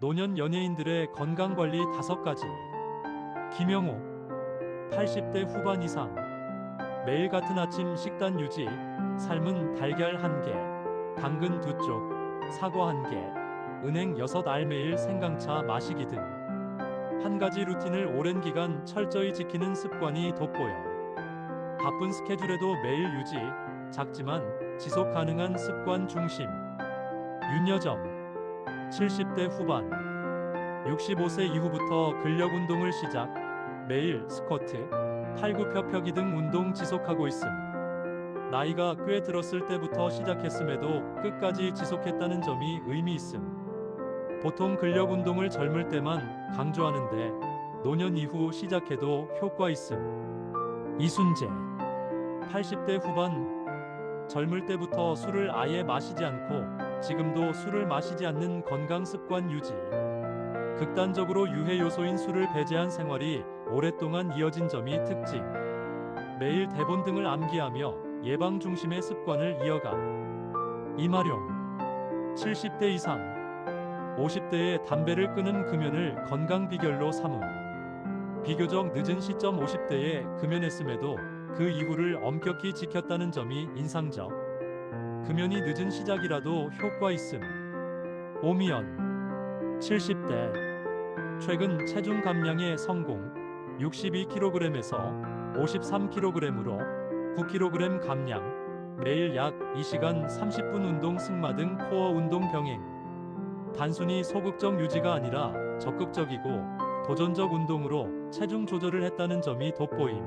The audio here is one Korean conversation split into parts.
노년 연예인들의 건강관리 5가지. 김영호, 80대 후반 이상. 매일 같은 아침 식단 유지, 삶은 달걀 1개, 당근 2쪽, 사과 1개, 은행 6알 매일 생강차 마시기 등. 한 가지 루틴을 오랜 기간 철저히 지키는 습관이 돋보여. 바쁜 스케줄에도 매일 유지, 작지만 지속 가능한 습관 중심. 윤여정, 70대 후반. 65세 이후부터 근력 운동을 시작. 매일 스쿼트, 팔굽혀펴기 등 운동 지속하고 있음. 나이가 꽤 들었을 때부터 시작했음에도 끝까지 지속했다는 점이 의미 있음. 보통 근력 운동을 젊을 때만 강조하는데 노년 이후 시작해도 효과 있음. 이순재 80대 후반 젊을 때부터 술을 아예 마시지 않고 지금도 술을 마시지 않는 건강 습관 유지. 극단적으로 유해 요소인 술을 배제한 생활이 오랫동안 이어진 점이 특징. 매일 대본 등을 암기하며 예방 중심의 습관을 이어감. 이마룡 70대 이상 50대에 담배를 끊은 금연을 건강 비결로 삼음. 비교적 늦은 시점 50대에 금연했음에도 그 이후를 엄격히 지켰다는 점이 인상적. 금연이 늦은 시작이라도 효과 있음. 오미연 70대 최근 체중 감량에 성공 62kg에서 53kg으로 9kg 감량 매일 약 2시간 30분 운동 승마 등 코어 운동 병행 단순히 소극적 유지가 아니라 적극적이고 도전적 운동으로 체중 조절을 했다는 점이 돋보임.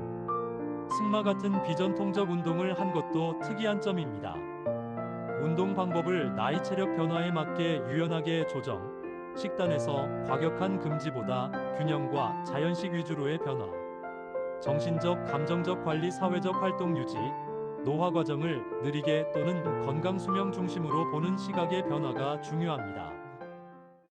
승마 같은 비전통적 운동을 한 것도 특이한 점입니다. 운동 방법을 나이 체력 변화에 맞게 유연하게 조정. 식단에서 과격한 금지보다 균형과 자연식 위주로의 변화. 정신적, 감정적 관리, 사회적 활동 유지. 노화 과정을 느리게 또는 건강 수명 중심으로 보는 시각의 변화가 중요합니다.